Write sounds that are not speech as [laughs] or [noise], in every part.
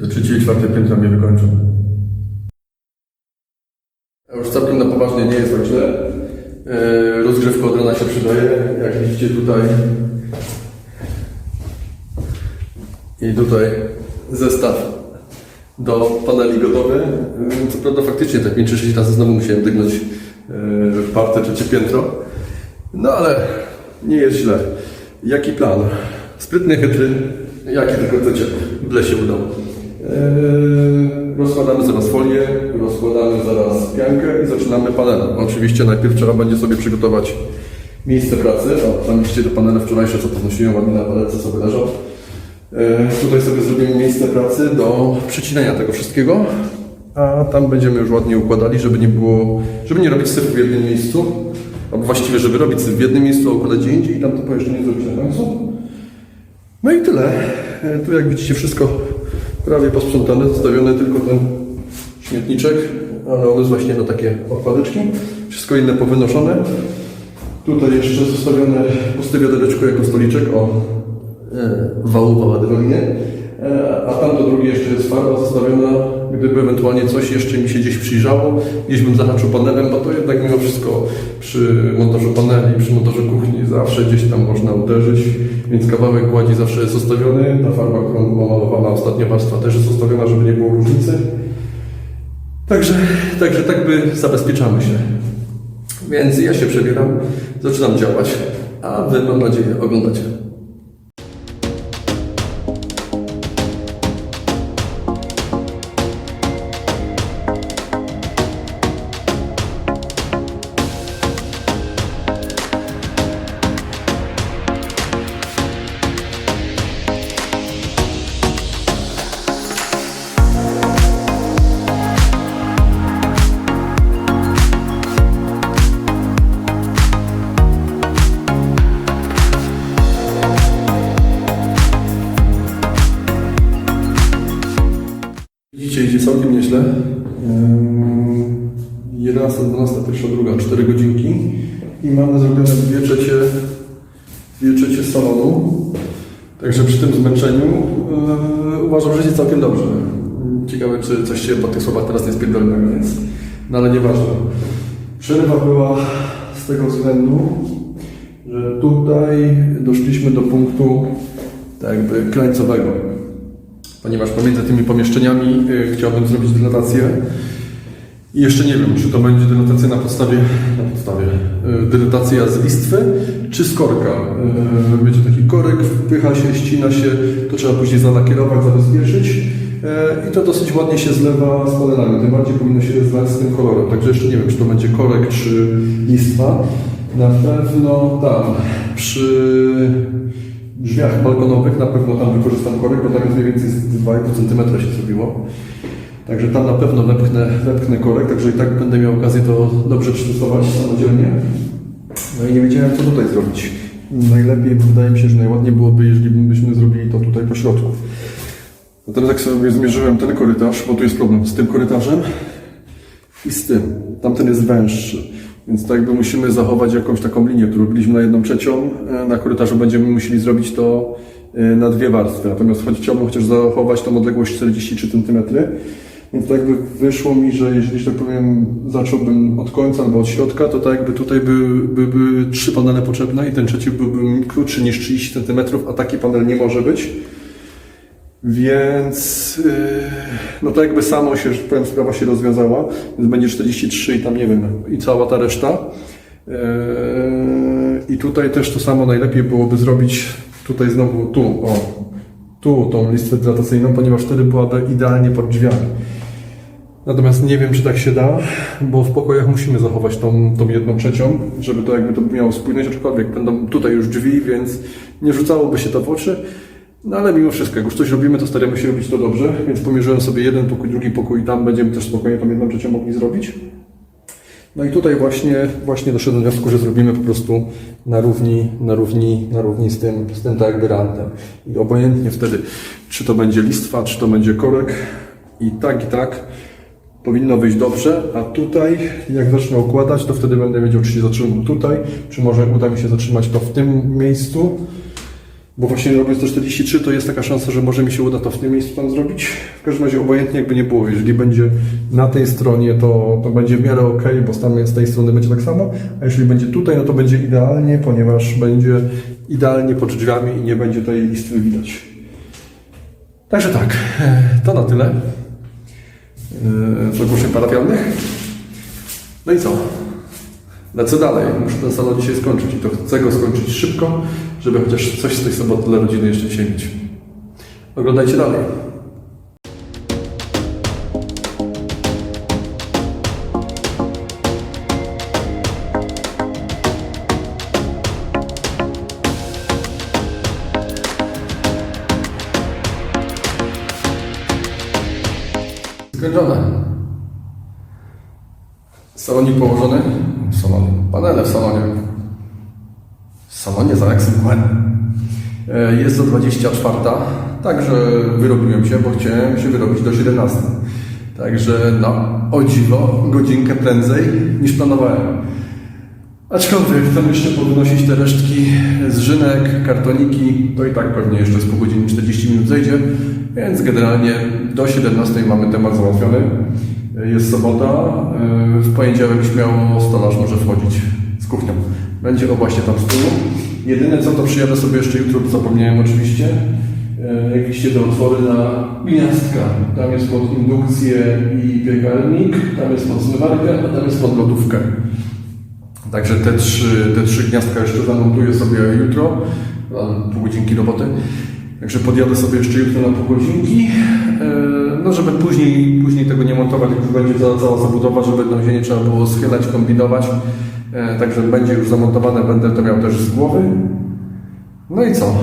To trzecie i czwarte piętra mnie wykończą. A już całkiem na poważnie nie jest tak źle. Yy, Rozgrzewka od rana się przydaje. Jak widzicie tutaj i tutaj zestaw do paneli gotowy. Yy, Co prawda faktycznie tak 5 czy 6 razy znowu musiałem dygnąć yy, w parte trzecie piętro. No ale nie jest źle. Jaki plan? Sprytny, chytry, jaki tylko chcecie. Byle się udało. Eee, rozkładamy zaraz folię, rozkładamy zaraz piankę i zaczynamy panelem. Oczywiście najpierw trzeba będzie sobie przygotować miejsce pracy. O, tam widzicie te panele wczorajsze, co podnosiłem ładnie na palece sobie leżą. Eee, tutaj sobie zrobimy miejsce pracy do przecinania tego wszystkiego, a tam będziemy już ładnie układali, żeby nie było, żeby nie robić syfu w jednym miejscu, albo właściwie, żeby robić syf w jednym miejscu, a układać gdzie indziej i tam to pomieszczenie zrobić na końcu. No i tyle. E, Tu jak widzicie wszystko prawie posprzątane, zostawiony tylko ten śmietniczek, ale on jest właśnie na takie odpadeczki. Wszystko inne powynoszone. Tutaj jeszcze zostawione pusty wiadereczko jako stoliczek o e, wału ładowaninie. E, drugiej jeszcze jest farba zostawiona, gdyby ewentualnie coś jeszcze mi się gdzieś przyjrzało, gdzieś bym zahaczył panelem, bo to jednak mimo wszystko przy montażu paneli, przy montażu kuchni zawsze gdzieś tam można uderzyć, więc kawałek gładzi zawsze jest zostawiony. Ta farba, którą była malowana, ostatnia warstwa też jest zostawiona, żeby nie było różnicy. Także, także tak by zabezpieczamy się. Więc ja się przebieram, zaczynam działać, a Wy mam nadzieję oglądacie. Widzicie, idzie całkiem nieźle. Ym, 11, 12, pierwsza, druga, 4 godzinki i mamy zrobione 2 trzecie, dwie trzecie salonu. Także przy tym zmęczeniu yy, uważam, że idzie całkiem dobrze. Ciekawe, czy coś się po tych słowach teraz nie spierdolnego, więc no ale nieważne. Przerwa była z tego względu, że tutaj doszliśmy do punktu tak jakby krańcowego ponieważ pomiędzy tymi pomieszczeniami y, chciałbym zrobić dylatację. I jeszcze nie wiem, czy to będzie dylatacja na podstawie, na podstawie y, dylatacja z listwy, czy z korka. Y, będzie taki korek, wpycha się, ścina się, to trzeba później zalakierować, zabezpieczyć. I to dosyć ładnie się zlewa z panelami, tym bardziej powinno się zlać z tym kolorem. Także jeszcze nie wiem, czy to będzie korek, czy listwa. Na pewno tam przy drzwiach balkonowych na pewno tam wykorzystam korek, bo tam jest mniej więcej z 2,5 cm się zrobiło. Także tam na pewno wepchnę, wepchnę korek, także i tak będę miał okazję to dobrze przystosować samodzielnie. No i nie wiedziałem co tutaj zrobić. Najlepiej, wydaje mi się, że najładniej byłoby, jeżeli byśmy zrobili to tutaj po środku. No teraz jak sobie zmierzyłem ten korytarz, bo tu jest problem z tym korytarzem i z tym. Tamten jest węższy. Więc tak jakby musimy zachować jakąś taką linię, którą robiliśmy na jedną trzecią. E, Na korytarzu będziemy musieli zrobić to e, na dwie warstwy. Natomiast choć chciałbym chociaż zachować tą odległość 43 cm. Więc tak jakby wyszło mi, że jeżeli, że tak powiem, zacząłbym od końca albo od środka, to tak jakby tutaj były by, by trzy panele potrzebne i ten trzeci byłby krótszy niż 30 cm, a taki panel nie może być. Więc yy, no to jakby samo się, że powiem, sprawa się rozwiązała, więc będzie 43 i tam nie wiem, i cała ta reszta. Yy, I tutaj też to samo najlepiej byłoby zrobić tutaj znowu tu, o, tu tą listwę dilatacyjną, ponieważ wtedy byłaby idealnie pod drzwiami. Natomiast nie wiem, czy tak się da, bo w pokojach musimy zachować tą, tą jedną trzecią, żeby to jakby to miało spójność, aczkolwiek będą tutaj już drzwi, więc nie rzucałoby się to w oczy. No ale mimo wszystko, jak już coś robimy, to staramy się robić to dobrze, więc pomierzyłem sobie jeden pokój, drugi pokój, tam będziemy też spokojnie tą jedną trzecią mogli zrobić. No i tutaj właśnie, właśnie doszedłem do wniosku, że zrobimy po prostu na równi, na równi, na równi z tym, z tym tak jakby rantem. I obojętnie wtedy, czy to będzie listwa, czy to będzie korek, i tak, i tak powinno wyjść dobrze, a tutaj jak zacznę układać, to wtedy będę wiedział, czy się zatrzymam tutaj, czy może uda mi się zatrzymać to w tym miejscu. Bo właśnie robiąc te 43, to jest taka szansa, że może mi się uda to w tym miejscu tam zrobić. W każdym razie obojętnie jakby nie było. Jeżeli będzie na tej stronie, to, to będzie w miarę ok, bo tam z tej strony będzie tak samo. A jeżeli będzie tutaj, no to będzie idealnie, ponieważ będzie idealnie pod drzwiami i nie będzie tej listwy widać. Także tak, e, to na tyle e, z ogłoszeń parafialnych. No i co? Lecę dalej. Muszę ten salon dzisiaj skończyć i to chcę go skończyć szybko, żeby chociaż coś z tej soboty dla rodziny jeszcze dzisiaj mieć. Oglądajcie dalej. Skończone. Salonik położony. Salon. Panele w salonie. W salonie za Lexington. E, Jest do 24. Także wyrobiłem się, bo chciałem się wyrobić do 17. Także no, o dziwo, godzinkę prędzej niż planowałem. Aczkolwiek tam jeszcze podnosić te resztki z żynek, kartoniki, to i tak pewnie jeszcze z pół godziny 40 minut zejdzie, więc generalnie do 17 mamy temat załatwiony. Jest sobota, yy, w poniedziałek śmiało stolarz może wchodzić z kuchnią. Będzie o właśnie tam tyłu. Jedyne co to przyjadę sobie jeszcze jutro, zapomniałem oczywiście, yy, jakieś te otwory na gniazdka. Tam jest pod indukcję i piekarnik, tam jest pod zmywarkę, a tam jest pod lodówkę. Także te trzy, te trzy gniazdka jeszcze zamontuję sobie jutro, pół godzinki roboty. Także podjadę sobie jeszcze jutro na pół godzinki, e, no żeby później, później tego nie montować, jak już będzie cała, cała zabudowa, żeby tam się nie trzeba było schylać, kombinować. E, Także będzie już zamontowane, będę to miał też z głowy. No i co?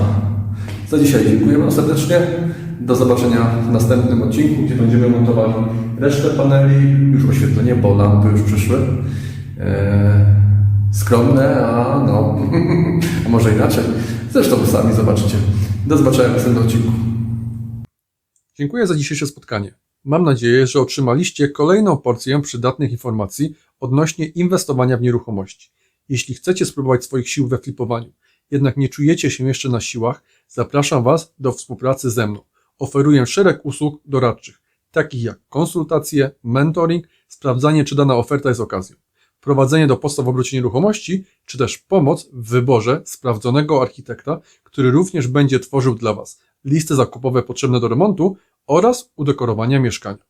Za dzisiaj dziękuję Wam serdecznie. Do zobaczenia w następnym odcinku, gdzie będziemy montowali resztę paneli. Już oświetlenie, bo lampy już przyszły. Eee, skromne, a no, [laughs] a może inaczej. Zresztą sami zobaczycie. Do zobaczenia w następnym odcinku. Dziękuję za dzisiejsze spotkanie. Mam nadzieję, że otrzymaliście kolejną porcję przydatnych informacji odnośnie inwestowania w nieruchomości. Jeśli chcecie spróbować swoich sił we flipowaniu, jednak nie czujecie się jeszcze na siłach, zapraszam Was do współpracy ze mną. Oferuję szereg usług doradczych, takich jak konsultacje, mentoring, sprawdzanie czy dana oferta jest okazją, prowadzenie do postaw w obrocie nieruchomości, czy też pomoc w wyborze sprawdzonego architekta, który również będzie tworzył dla Was listy zakupowe potrzebne do remontu oraz udekorowania mieszkania.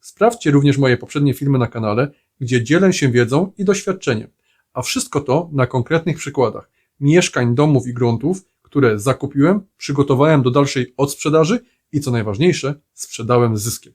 Sprawdźcie również moje poprzednie filmy na kanale, gdzie dzielę się wiedzą i doświadczeniem, a wszystko to na konkretnych przykładach mieszkań, domów i gruntów, które zakupiłem, przygotowałem do dalszej odsprzedaży i co najważniejsze, sprzedałem z zyskiem.